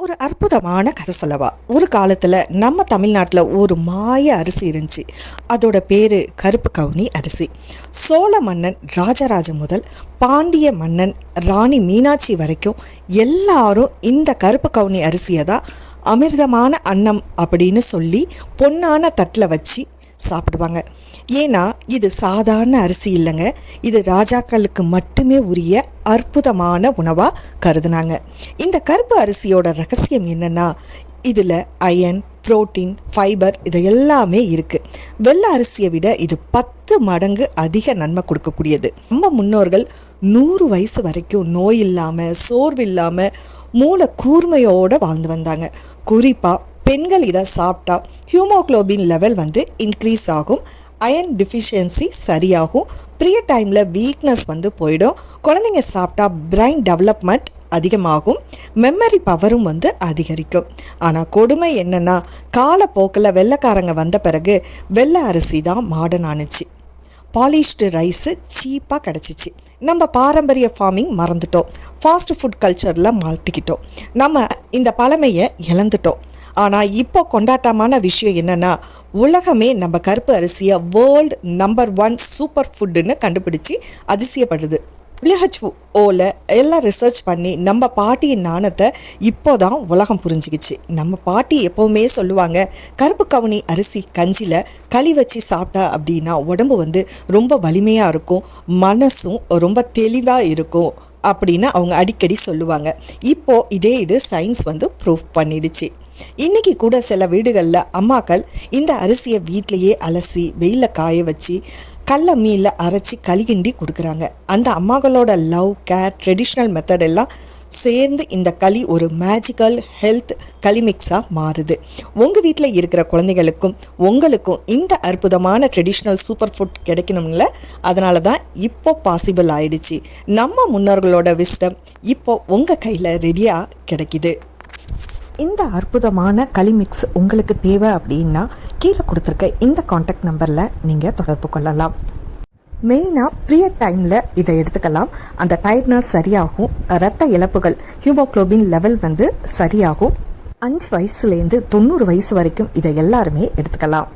ஒரு அற்புதமான கதை சொல்லவா? ஒரு காலத்தில் நம்ம தமிழ்நாட்டில் ஒரு மாய அரிசி இருந்துச்சு. அதோட பேர் கருப்பு கவுனி அரிசி. சோழ மன்னன் ராஜராஜ முதல் பாண்டிய மன்னன் ராணி மீனாட்சி வரைக்கும் எல்லாரும் இந்த கருப்பு கவுனி அரிசியை தான் அமிர்தமான அன்னம் அப்படின்னு சொல்லி பொன்னான தட்டில் வச்சு சாப்பிடுவாங்க. ஏன்னா இது சாதாரண அரிசி இல்லைங்க. இது ராஜாக்களுக்கு மட்டுமே உரிய அற்புதமான உணவாக கருதுனாங்க. இந்த கருப்பு அரிசியோட ரகசியம் என்னென்னா இதில் அயன் புரோட்டீன் ஃபைபர் இது எல்லாமே இருக்குது வெள்ளை அரிசியை விட இது பத்து மடங்கு அதிக நன்மை கொடுக்கக்கூடியது. நம்ம முன்னோர்கள் நூறு வயசு வரைக்கும் நோய் இல்லாமல் சோர்வு இல்லாமல் மூளை கூர்மையோடு வாழ்ந்து வந்தாங்க. குறிப்பாக பெண்கள் இதை சாப்பிட்டா ஹியூமோக்ளோபின் லெவல் வந்து இன்க்ரீஸ் ஆகும். அயன் டிஃபிஷியன்சி சரியாகும். ப்ரிய டைமில் வீக்னஸ் வந்து போயிடும். குழந்தைங்க சாப்பிட்டா பிரைன் டெவலப்மெண்ட் அதிகமாகும். மெமரி பவரும் வந்து அதிகரிக்கும். ஆனால் கொடுமை என்னென்னா காலப்போக்கில் வெள்ளைக்காரங்க வந்த பிறகு வெள்ளை அரிசி தான் மாடர்ன் ஆணுச்சு பாலிஷ்டு ரைஸு சீப்பாக கிடச்சிச்சு. நம்ம பாரம்பரிய ஃபார்மிங் மறந்துட்டோம். ஃபாஸ்ட் ஃபுட் கல்ச்சரில் மாட்டிக்கிட்டோம். நம்ம இந்த பழமையை இழந்துட்டோம். ஆனால் இப்போ கொண்டாட்டமான விஷயம் என்னென்னா உலகமே நம்ம கருப்பு அரிசியை வேர்ல்டு நம்பர் ஒன் சூப்பர் ஃபுட்டுன்னு கண்டுபிடிச்சி அதிசயப்படுது. டபிள்யூஹெச்ஓவில் எல்லாம் ரிசர்ச் பண்ணி நம்ம பாட்டியின் நாணத்தை இப்போ தான் உலகம் புரிஞ்சுக்கிச்சு. நம்ம பாட்டி எப்போவுமே சொல்லுவாங்க கருப்பு கவுனி அரிசி கஞ்சியில் களி வச்சு சாப்பிட்டா அப்படின்னா உடம்பு வந்து ரொம்ப வலிமையாக இருக்கும் மனசும் ரொம்ப தெளிவாக இருக்கும். அப்படின்னு அவங்க அடிக்கடி சொல்லுவாங்க. இப்போ இதே இது சயின்ஸ் வந்து ப்ரூஃப் பண்ணிடுச்சு. இன்னைக்கு கூட சில வீடுகளில் அம்மாக்கள் இந்த அரிசியை வீட்டிலையே அலசி வெயிலில் காய வச்சு கடல மீனில் அரைச்சி கழுகிண்டி கொடுக்குறாங்க. அந்த அம்மாக்களோட லவ் கேர் ட்ரெடிஷ்னல் மெத்தட் எல்லாம் சேர்ந்து இந்த களி ஒரு மேஜிக்கல் ஹெல்த் களிமிக்ஸாக மாறுது. உங்கள் வீட்டில் இருக்கிற குழந்தைகளுக்கும் உங்களுக்கும் இந்த அற்புதமான ட்ரெடிஷ்னல் சூப்பர் ஃபுட் கிடைக்கணும்ல அதனால தான் இப்போ பாசிபிள் ஆயிடுச்சு. நம்ம முன்னோர்களோட விஸ்டம் இப்போ உங்கள் கையில் ரெடியாக கிடைக்குது. இந்த அற்புதமான களிமிக்ஸ் உங்களுக்கு தேவை அப்படின்னா கீழே கொடுத்துருக்க இந்த காண்டாக்ட் நம்பரில் நீங்கள் தொடர்பு கொள்ளலாம். மெயினாக ப்ரியட் டைமில் இதை எடுத்துக்கலாம். அந்த டயர்ட்னஸ் சரியாகும். ரத்த இழப்புகள் ஹியூமோக்ளோபின் லெவல் வந்து சரியாகும். அஞ்சு வயசுலேருந்து தொண்ணூறு வயசு வரைக்கும் இதை எல்லாருமே எடுத்துக்கலாம்.